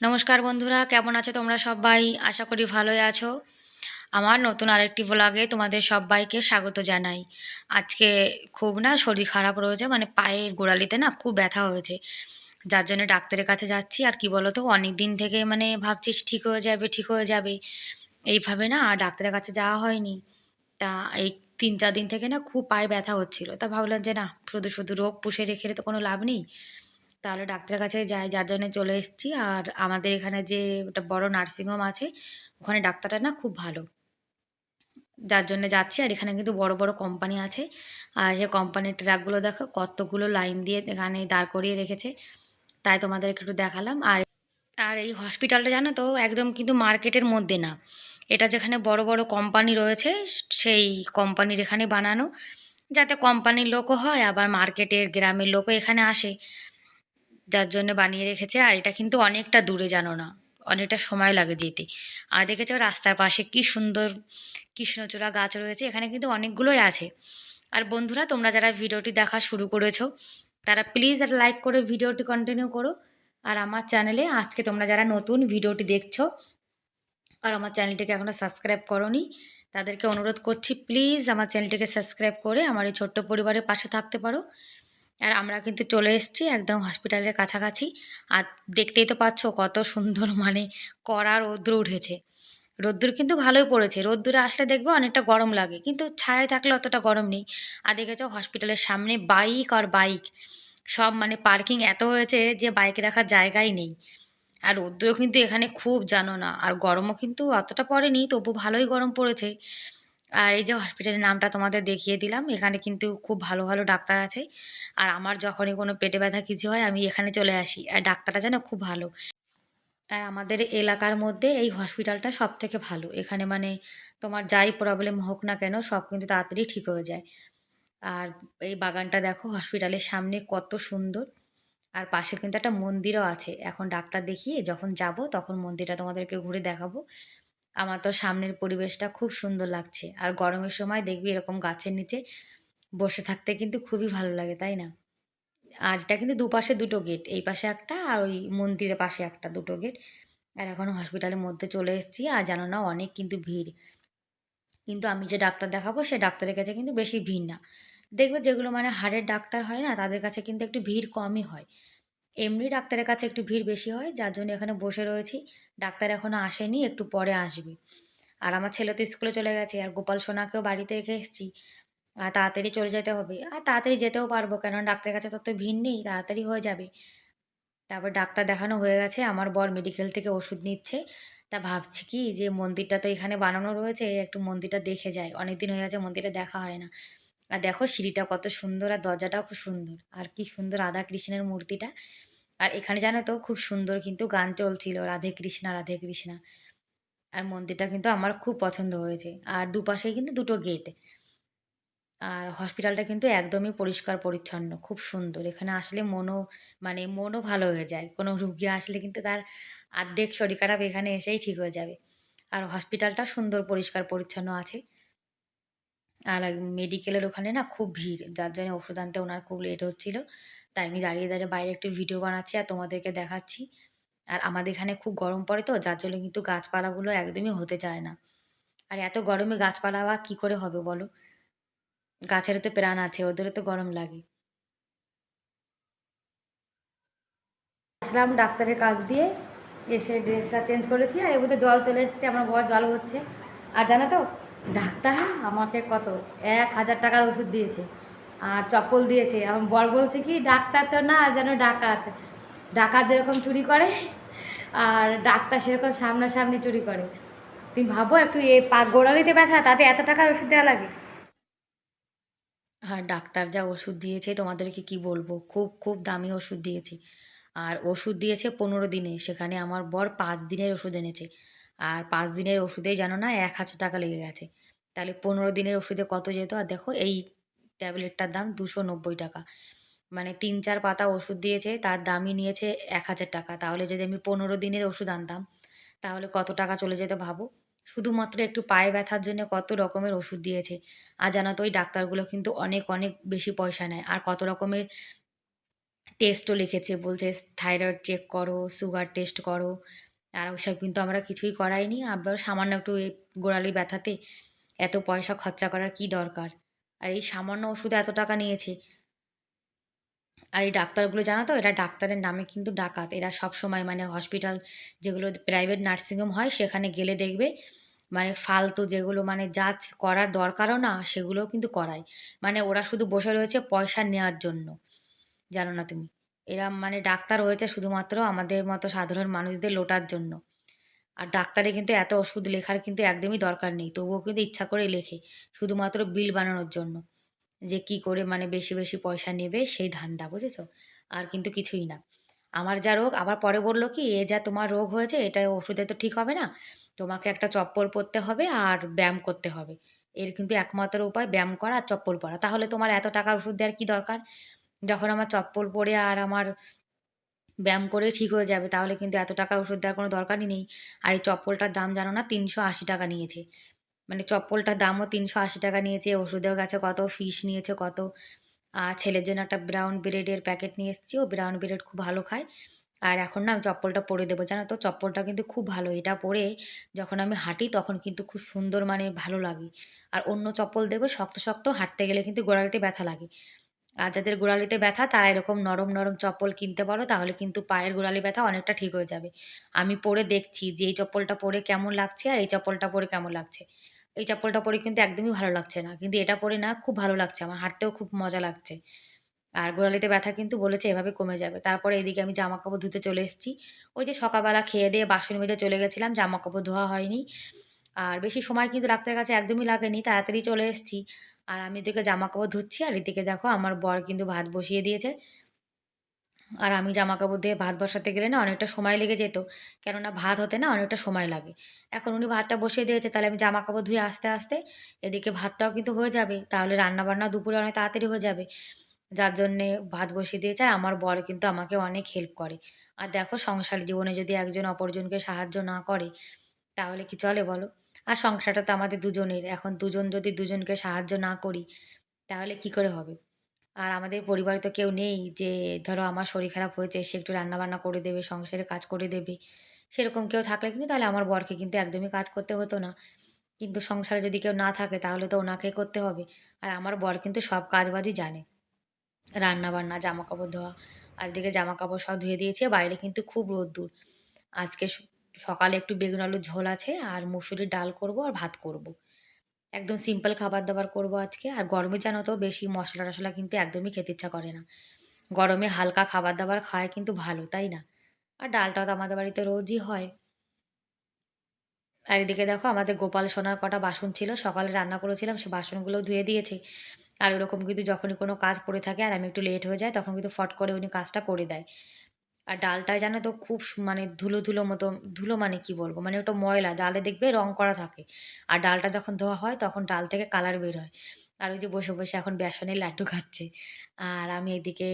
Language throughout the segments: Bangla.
নমস্কার বন্ধুরা, কেমন আছো তোমরা সবাই? আশা করি ভালোই আছো। আমার নতুন আরেকটি ব্লগে তোমাদের সবাইকে স্বাগত জানাই। আজকে খুব না শরীর খারাপ রয়েছে মানে পায়ের গোড়ালিতে না খুব ব্যথা হয়েছে। যার জন্য ডাক্তারের কাছে যাচ্ছি, আর কি বলো তো অনেক দিন থেকে মানে ভাবছি ঠিক হয়ে যাবে, ঠিক হয়ে যাবে। এইভাবে না আর ডাক্তারের কাছে যাওয়া হয়নি। তা এই তিন চার দিন থেকে না খুব পায়ে ব্যথা হচ্ছিল। তা ভাবলাম যে না, শুধু শুধু রোগ পুষে রেখে তো কোনো লাভ নেই। তাহলে ডাক্তারের কাছে যাই, যার জন্যে চলে এসেছি। আর আমাদের এখানে যে একটা বড় নার্সিংহোম আছে, ওখানে ডাক্তারটা না খুব ভালো। যার জন্য যাচ্ছি। আর এখানে কিন্তু বড় বড় কোম্পানি আছে। আর যে কোম্পানির ট্রাকগুলো দেখো, কতগুলো লাইন দিয়ে এখানে দাঁড় করিয়ে রেখেছে। তাই তোমাদেরকে একটু দেখালাম। আর আর এই হসপিটালটা জানো তো, একদম কিন্তু মার্কেটের মধ্যে না। এটা যেখানে বড় বড় কোম্পানি রয়েছে, সেই কোম্পানির এখানে বানানো। যাতে কোম্পানির লোকও হয়, আবার মার্কেটের গ্রামের লোকও এখানে আসে। যার জন্য বানিয়ে রেখেছে, আর এটা কিন্তু অনেকটা দূরে জানো না, অনেকটা সময় লাগে যেতে। আর দেখেছ রাস্তার পাশে কি সুন্দর কৃষ্ণচূড়া গাছ রয়েছে, এখানে কিন্তু অনেকগুলোই আছে। আর বন্ধুরা, তোমরা যারা ভিডিওটি দেখা শুরু করেছ, তারা প্লিজ একটা লাইক করে ভিডিওটি কন্টিনিউ করো। আর আমার চ্যানেলে আজকে তোমরা যারা নতুন ভিডিওটি দেখছ, আর আমার চ্যানেলটিকে এখনও সাবস্ক্রাইব করনি, তাদেরকে অনুরোধ করছি প্লিজ আমার চ্যানেলটিকে সাবস্ক্রাইব করে আমার এই ছোট্ট পরিবারের পাশে থাকতে পারো। আর আমরা কিন্তু চলে এসেছি একদম হসপিটালের কাছাকাছি। আর দেখতেই তো পাচ্ছ কত সুন্দর মানে কড়া রৌদ্র উঠেছে। রোদ্দুর কিন্তু ভালোই পড়েছে। রোদ্দুরে আসলে দেখবে অনেকটা গরম লাগে, কিন্তু ছায়ায় থাকলে অতটা গরম নেই। আর দেখেছ হসপিটালের সামনে বাইক আর বাইক সব মানে পার্কিং এত হয়েছে যে বাইক রাখার জায়গাই নেই। আর রোদ্দুরও কিন্তু এখানে খুব জানো না, আর গরমও কিন্তু অতটা পড়েনি, তবু ভালোই গরম পড়েছে। আর এই যে হসপিটালের নামটা তোমাদের দেখিয়ে দিলাম, এখানে কিন্তু খুব ভালো ভালো ডাক্তার আছে। আর আমার যখনই কোনো পেটে ব্যথা কিছু হয়, আমি এখানে চলে আসি। আর ডাক্তারটা যেন খুব ভালো। আর আমাদের এলাকার মধ্যে এই হসপিটালটা সব থেকে ভালো। এখানে মানে তোমার যাই প্রবলেম হোক না কেন, সব কিন্তু তাড়াতাড়ি ঠিক হয়ে যায়। আর এই বাগানটা দেখো হসপিটালের সামনে কত সুন্দর। আর পাশে কিন্তু একটা মন্দিরও আছে। এখন ডাক্তার দেখিয়ে যখন যাব, তখন মন্দিরটা তোমাদেরকে ঘুরে দেখাবো। আমার তো সামনের পরিবেশটা খুব সুন্দর লাগছে। আর গরমের সময় দেখবি এরকম গাছের নিচে বসে থাকতে কিন্তু খুবই ভালো লাগে, তাই না? আর এটা কিন্তু দুপাশে দুটো গেট এই পাশে একটা আর ওই মন্দিরের পাশে একটা দুটো গেট আর এখন হসপিটালের মধ্যে চলে এসেছি আর জানো না অনেক কিন্তু ভিড়। কিন্তু আমি যে ডাক্তার দেখাবো সে ডাক্তারের কাছে কিন্তু বেশি ভিড় না। দেখবে যেগুলো মানে হাড়ের ডাক্তার হয় না তাদের কাছে কিন্তু একটু ভিড় কমই হয়। এমনি ডাক্তারের কাছে একটু ভিড় বেশি হয়, যার জন্য এখানে বসে রয়েছি। ডাক্তার এখনও আসেনি, একটু পরে আসবে। আর আমার ছেলে তো স্কুলে চলে গেছে, আর গোপাল সোনাকেও বাড়িতে রেখে এসেছি। আর তাড়াতাড়ি চলে যেতে হবে। আর তাড়াতাড়ি যেতেও পারব কেন ডাক্তারের কাছে তত ভিড় নেই, তাড়াতাড়ি হয়ে যাবে। তারপর ডাক্তার দেখানো হয়ে গেছে, আমার বর মেডিকেল থেকে ওষুধ নিচ্ছে। তা ভাবছি কি যে মন্দিরটা তো এখানে বানানো রয়েছে, একটু মন্দিরটা দেখে যায় অনেক দিন হয়ে গেছে মন্দিরটা দেখা হয় না। আর দেখো সিঁড়িটা কত সুন্দর, আর দরজাটাও খুব সুন্দর। আর কি সুন্দর রাধা কৃষ্ণের মূর্তিটা। আর এখানে জানো তো খুব সুন্দর কিন্তু গান চলছিল, রাধে কৃষ্ণা রাধে কৃষ্ণা। আর মন্দিরটা কিন্তু আমার খুব পছন্দ হয়েছে। আর দুপাশেই কিন্তু দুটো গেট আর হসপিটালটা কিন্তু একদমই পরিষ্কার পরিচ্ছন্ন, খুব সুন্দর। এখানে আসলে মনও মানে মনও ভালো হয়ে যায়। কোনো রুগী আসলে কিন্তু তার আর্ধেক শরীর খারাপ এখানে এসেই ঠিক হয়ে যাবে। আর হসপিটালটা সুন্দর পরিষ্কার পরিচ্ছন্ন আছে। আর মেডিকেলের ওখানে না খুব ভিড়। যার জন্য ওষুধ আনতে ওনার খুব লেট হচ্ছিল। তাই আমি দাঁড়িয়ে দাঁড়িয়ে বাইরে একটু ভিডিও বানাচ্ছি আর তোমাদেরকে দেখাচ্ছি। আর আমাদের এখানে খুব গরম পড়ে তো, যার জন্য কিন্তু গাছপালাগুলো একদমই হতে চায় না। আর এত গরমে গাছপালা বা কী করে হবে বলো? গাছেরও তো প্রাণ আছে, ওদেরও তো গরম লাগে। আসলাম ডাক্তারের কাজ দিয়ে, এসে ড্রেসটা চেঞ্জ করেছি আর মধ্যে জল চলে এসেছে, আমার বর জল হচ্ছে আর জানো তো ডাক্তার আমাকে কত? এক হাজার টাকার ওষুধ দিয়েছে আর চপ্পল দিয়েছে। আমার বর বলছে কি, ডাক্তার তো না, যেন ডাকাত। ডাকাত যেরকম চুরি করে, আর ডাক্তার সেরকম সামনাসামনি চুরি করে। তুমি ভাবো, একটু এ পা গোড়ালিতে ব্যথা, তাতে এত টাকার ওষুধ দেওয়া লাগে? আর ডাক্তার যা ওষুধ দিয়েছে, তোমাদেরকে কি বলব? খুব খুব দামি ওষুধ দিয়েছে। আর ওষুধ দিয়েছে পনেরো দিনে। সেখানে আমার বর পাঁচ দিনের ওষুধ এনেছে। আর পাঁচ দিনের ওষুধেই জানো না এক হাজার টাকা লেগে গেছে। তাহলে পনেরো দিনের ওষুধে কত যেত? আর দেখো এই ট্যাবলেটটার দাম দুশো নব্বই টাকা। মানে তিন চার পাতা ওষুধ দিয়েছে, তার দামই নিয়েছে এক হাজার টাকা। তাহলে যদি আমি পনেরো দিনের ওষুধ আনতাম, তাহলে কত টাকা চলে যেত ভাবো? শুধুমাত্র একটু পায়ে ব্যথার জন্য কত রকমের ওষুধ দিয়েছে। আর জানো তো, ওই ডাক্তারগুলো কিন্তু অনেক অনেক বেশি পয়সা নেয়। আর কত রকমের টেস্টও লিখেছে। বলছে থাইরয়েড চেক করো সুগার টেস্ট করো আর ওসব কিন্তু আমরা কিছুই করাইনি। আবার সামান্য একটু এই গোড়ালি ব্যথাতে এত পয়সা খরচা করার কি দরকার? আর এই সামান্য ওষুধে এত টাকা নিয়েছে। আর এই ডাক্তারগুলো জানো তো, এরা ডাক্তারের নামে কিন্তু ডাকাত। এরা সব সময় মানে হসপিটাল যেগুলো প্রাইভেট নার্সিংহোম হয়, সেখানে গেলে দেখবে মানে ফালতু যেগুলো মানে যা করার দরকারও না, সেগুলোও কিন্তু করায়। মানে ওরা শুধু বসে রয়েছে পয়সা নেওয়ার জন্য। জানো না তুমি? এরা মানে ডাক্তার হয়েছে শুধুমাত্র আমাদের মতো সাধারণ মানুষদের লোটার জন্য। আর ডাক্তারে কিন্তু এত ওষুধ লেখার কিন্তু একদমই দরকার নেই। তবুও কিন্তু ইচ্ছা করে লেখে, শুধুমাত্র বিল বানানোর জন্য। যে কি করে মানে বেশি বেশি পয়সা নেবে সেই ধান্দা, বুঝেছ? আর কিন্তু কিছুই না। আমার যা রোগ, আবার পরে বলল কি, এ যা তোমার রোগ হয়েছে, এটা ওষুধে তো ঠিক হবে না। তোমাকে একটা চপ্পল পরতে হবে আর ব্যায়াম করতে হবে। এর কিন্তু একমাত্র উপায় ব্যায়াম করা আর চপ্পল পরা। তাহলে তোমার এত টাকার ওষুধ দেওয়ার কী দরকার? যখন আমার চপ্পল পরে আর আমার ব্যায়াম করে ঠিক হয়ে যাবে, তাহলে কিন্তু এত টাকা ওষুধ দেওয়ার কোনো দরকারই নেই। আর এই চপ্পলটার দাম জানো না, তিনশো আশি টাকা নিয়েছে। মানে চপ্পলটার দামও তিনশো আশি টাকা নিয়েছে ওষুধেও গেছে কত, ফিস নিয়েছে কত। আর ছেলের জন্য একটা ব্রাউন ব্রেডের প্যাকেট নিয়ে এসেছি, ও ব্রাউন ব্রেড খুব ভালো খায়। আর এখন না আমি চপ্পলটা পরে দেবো, জানো তো? চপ্পলটা কিন্তু খুব ভালো, এটা পরে যখন আমি হাঁটি তখন কিন্তু খুব সুন্দর মানে ভালো লাগে। আর অন্য চপ্পল দেখবে শক্ত শক্ত হাঁটতে গেলে কিন্তু গোড়ালিতে ব্যথা লাগে। আর যাদের গোড়ালিতে ব্যথা, তারা এরকম নরম নরম চপ্পল কিনতে পারো, তাহলে কিন্তু পায়ের গোড়ালি ব্যথা অনেকটা ঠিক হয়ে যাবে। আমি পরে দেখছি যে, এই চপ্পলটা পরে কেমন লাগছে আর এই চপ্পলটা পরে কেমন লাগছে। এই চপ্পলটা পরে কিন্তু একদমই ভালো লাগছে না, কিন্তু এটা পরে না, খুব ভালো লাগছে আমার, হাঁটতেও খুব মজা লাগছে। আর গোড়ালিতে ব্যথা কিন্তু বলেছে এভাবে কমে যাবে। তারপরে এদিকে আমি জামা কাপড় ধুতে চলে এসেছি। ওই যে সকালবেলা খেয়ে দিয়ে বাসন মেজে চলে গেছিলাম, জামা কাপড় ধোয়া হয়নি। আর বেশি সময় কিন্তু ডাক্তারের কাছে একদমই লাগেনি, তাড়াতাড়ি চলে এসেছি। আর আমি এদিকে জামা কাপড় ধুচ্ছি, আর এদিকে দেখো আমার বর কিন্তু ভাত বসিয়ে দিয়েছে। আর আমি জামা কাপড় দিয়ে ভাত বসাতে গেলে না অনেকটা সময় লেগে যেত, কেননা ভাত হতে না অনেকটা সময় লাগে। এখন উনি ভাতটা বসিয়ে দিয়েছে, তাহলে আমি জামা কাপড় ধুয়ে আস্তে আস্তে এদিকে ভাতটাও কিন্তু হয়ে যাবে, তাহলে রান্না বান্না দুপুরে অনেক তাড়াতাড়ি হয়ে যাবে। যার জন্যে ভাত বসিয়ে দিয়েছে, আর আমার বর কিন্তু আমাকে অনেক হেল্প করে। আর দেখো সংসার জীবনে যদি একজন অপরজনকে সাহায্য না করে, তাহলে কি চলে বলো? আর সংসারটা তো আমাদের দুজনের। এখন দুজন যদি দুজনকে সাহায্য না করি, তাহলে কি করে হবে? আর আমাদের পরিবারে তো কেউ নেই যে, ধরো আমার শরীর খারাপ হয়েছে, সে একটু রান্নাবান্না করে দেবে, সংসারে কাজ করে দেবে। সেরকম কেউ থাকলে কিন্তু, তাহলে আমার বরকে কিন্তু একদমই কাজ করতে হতো না। কিন্তু সংসারে যদি কেউ না থাকে, তাহলে তো ওনাকে করতে হবে। আর আমার বর কিন্তু সব কাজবাজই জানে। রান্না বান্না জামা কাপড় ধোয়া, আর এদিকে জামা কাপড় সব ধুয়ে দিয়েছে। বাইরে কিন্তু খুব রোদ্দুর। আজকে সকালে একটু বেগুন আলুর ঝোল আছে, আর মুসুরির ডাল করব আর ভাত করব। একদম সিম্পল খাবার দাবার করব আজকে, আর গরমে জানো তো বেশি মশলা টশলা কিন্তু একদমই খেতে ইচ্ছা করে না। গরমে হালকা খাবার দাবার খায় কিন্তু ভালো, তাই না? আর ডালটা তো আমাদের বাড়িতে রোজই হয়। আর এদিকে দেখো আমাদের গোপাল সোনার কটা বাসন ছিল, সকালে রান্না করেছিলাম, সে বাসনগুলো ধুয়ে দিয়েছে। আর ওরকম কিন্তু যখনই কোনো কাজ পড়ে থাকে আর আমি একটু লেট হয়ে যায় তখন কিন্তু ফট করে উনি কাজটা করে দেয়। আর ডালটা জানো তো খুব মানে ধুলো ধুলো মতো, ধুলো মানে কি বলব? মানে ওটা ময়লা, ডালে দেখবে রং করা থাকে। আর ডালটা যখন ধোয়া হয় তখন ডাল থেকে কালার বের হয়। আর ওই যে বসে বসে এখন বেসনের লাড্ডু খাচ্ছে। আর আমি এদিকে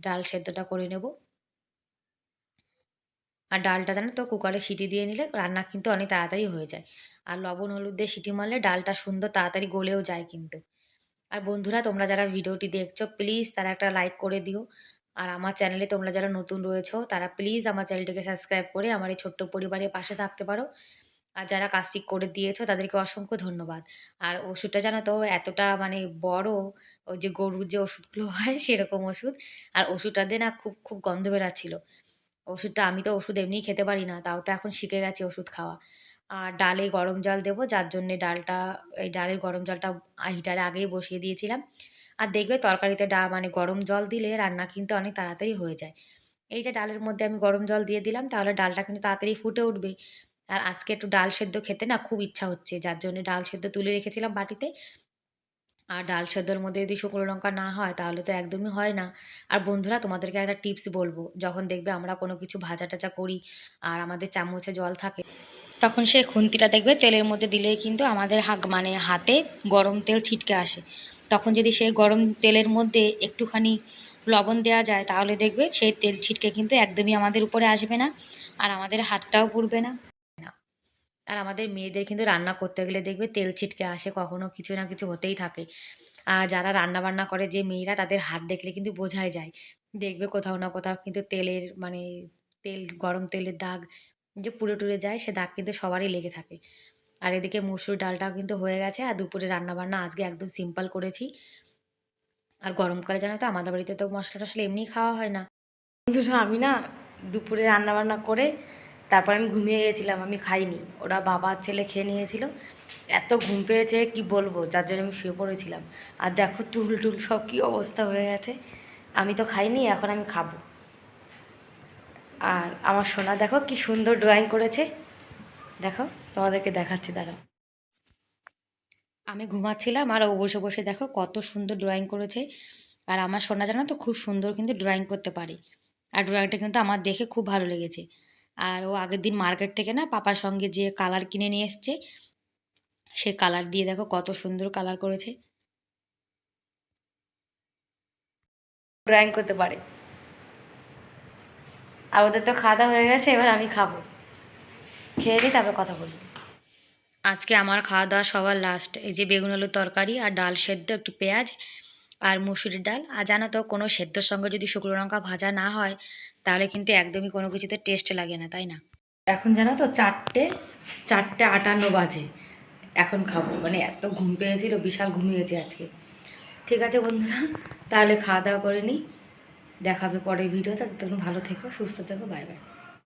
ডাল সেদ্ধটা করে নেব। আর ডালটা জানো তো কুকারে সিটি দিয়ে নিলে রান্না কিন্তু অনেক তাড়াতাড়ি হয়ে যায়। আর লবণ, হলুদ দিয়ে সিটি মারলে ডালটা সুন্দর তাড়াতাড়ি গলেও যায় কিন্তু। আর বন্ধুরা, তোমরা যারা ভিডিওটি দেখছ প্লিজ তারা একটা লাইক করে দিও। আর আমার চ্যানেলে তোমরা যারা নতুন রয়েছো, তারা প্লিজ আমার চ্যানেলটিকে সাবস্ক্রাইব করে আমার এই ছোট্ট পরিবারের পাশে থাকতে পারো। আর যারা কাজটি করে দিয়েছ, তাদেরকে অসংখ্য ধন্যবাদ। আর ওষুধটা জানো তো, এতটা মানে বড়, ওই যে গরুর যে ওষুধগুলো হয়, সেরকম ওষুধ। আর ওষুধটা দিয়ে না খুব খুব গন্ধ বেরাচ্ছিল। ওষুধটা, আমি তো ওষুধ এমনিই খেতে পারি না, তাও তো এখন শিখে গেছি ওষুধ খাওয়া। আর ডালে গরম জল দেবো, যার জন্যে ডালটা, এই ডালের গরম জলটা হিটারে আগেই বসিয়ে দিয়েছিলাম। আর দেখবে তরকারিতে ডা মানে গরম জল দিলে রান্না কিন্তু অনেক তাড়াতাড়ি হয়ে যায়। এই যে ডালের মধ্যে আমি গরম জল দিয়ে দিলাম, তাহলে ডালটা কিন্তু তাড়াতাড়ি ফুটে উঠবে। আর আজকে একটু ডাল সেদ্ধ খেতে না খুব ইচ্ছা হচ্ছে, যার জন্য ডাল সেদ্ধ তুলে রেখেছিলাম বাটিতে। আর ডাল সেদ্ধর মধ্যে যদি শুকনো লঙ্কা না হয়, তাহলে তো একদমই হয় না। আর বন্ধুরা, তোমাদেরকে একটা টিপস বলব, যখন দেখবে আমরা কোনো কিছু ভাজা টাজা করি আর আমাদের চামচে জল থাকে, তখন সেই খুন্তিটা দেখবে তেলের মধ্যে দিলেই কিন্তু আমাদের হাত মানে হাতে গরম তেল ছিটকে আসে। তখন যদি সেই গরম তেলের মধ্যে একটুখানি লবণ দেওয়া যায়, তাহলে দেখবে সেই তেল ছিটকে কিন্তু একদমই আমাদের উপরে আসবে না আর আমাদের হাতটাও পুড়বে না। আর আমাদের মেয়েদের কিন্তু রান্না করতে গেলে দেখবে তেল ছিটকে আসে, কখনো কিছু না কিছু হতেই থাকে। আর যারা রান্না বান্না করে, যে মেয়েরা তাদের হাত দেখলে কিন্তু বোঝাই যায়। দেখবে কোথাও না কোথাও কিন্তু তেলের মানে তেল, গরম তেলের দাগ যে পুড়ে টুড়ে যায়, সে দাগ কিন্তু সবারই লেগে থাকে। আর এদিকে মুসুর ডালটাও কিন্তু হয়ে গেছে আর দুপুরে রান্নাবান্না আজকে একদম সিম্পল করেছি। আর গরমকালে জানো তো, আমাদের বাড়িতে তো মশলা টশলা এমনিই খাওয়া হয় না। কিন্তু আমি না দুপুরে রান্নাবান্না করে তারপর আমি ঘুমিয়ে গেছিলাম, আমি খাইনি। ওরা বাবা ছেলে খেয়ে নিয়েছিল। এত ঘুম পেয়েছে, কি বলব? যার জন্য আমি শুয়ে পড়েছিলাম। আর দেখো টুল টুল সব কী অবস্থা হয়ে গেছে। আমি তো খাইনি, এখন আমি খাব। আর আমার সোনা দেখো কি সুন্দর ড্রয়িং করেছে। দেখো। তোমাদেরকে দেখাচ্ছি, দাঁড়াও। আমি ঘুমাচ্ছিলাম আর ও বসে বসে দেখো কত সুন্দর ড্রয়িং করেছে। আর আমার সোনা জানা তো খুব সুন্দর কিন্তু ড্রয়িং করতে পারে। আর ড্রয়িংটা কিন্তু আমার দেখে খুব ভালো লেগেছে। আর ও আগের দিন মার্কেট থেকে না পাপার সঙ্গে যে কালার কিনে নিয়ে এসছে, সে কালার দিয়ে দেখো কত সুন্দর কালার করেছে। ড্রয়িং করতে পারে। আর ওদের তো খাওয়া হয়ে গেছে, এবার আমি খাব। খেয়ে নিই তারপর কথা বলব। আজকে আমার খাওয়া দাওয়া সবার লাস্ট এই যে বেগুন আলুর তরকারি আর ডাল সেদ্ধ একটু পেঁয়াজ আর মুসুরির ডাল। আর জানো তো কোনো সেদ্ধর সঙ্গে যদি শুকনো লঙ্কা ভাজা না হয় তাহলে কিন্তু একদমই কোনো কিছুতে টেস্ট লাগে না তাই না? এখন জানো তো চারটে চারটে আটান্ন বাজে। এখন খাব। মানে এত ঘুম পেয়েছিল বিশাল ঘুমিয়েছে আজকে। ঠিক আছে বন্ধুরা তাহলে খাওয়া দাওয়া করে নিই। দেখাবে পরের ভিডিওতে তখন ভালো থেকো সুস্থ থেকো বাই বাই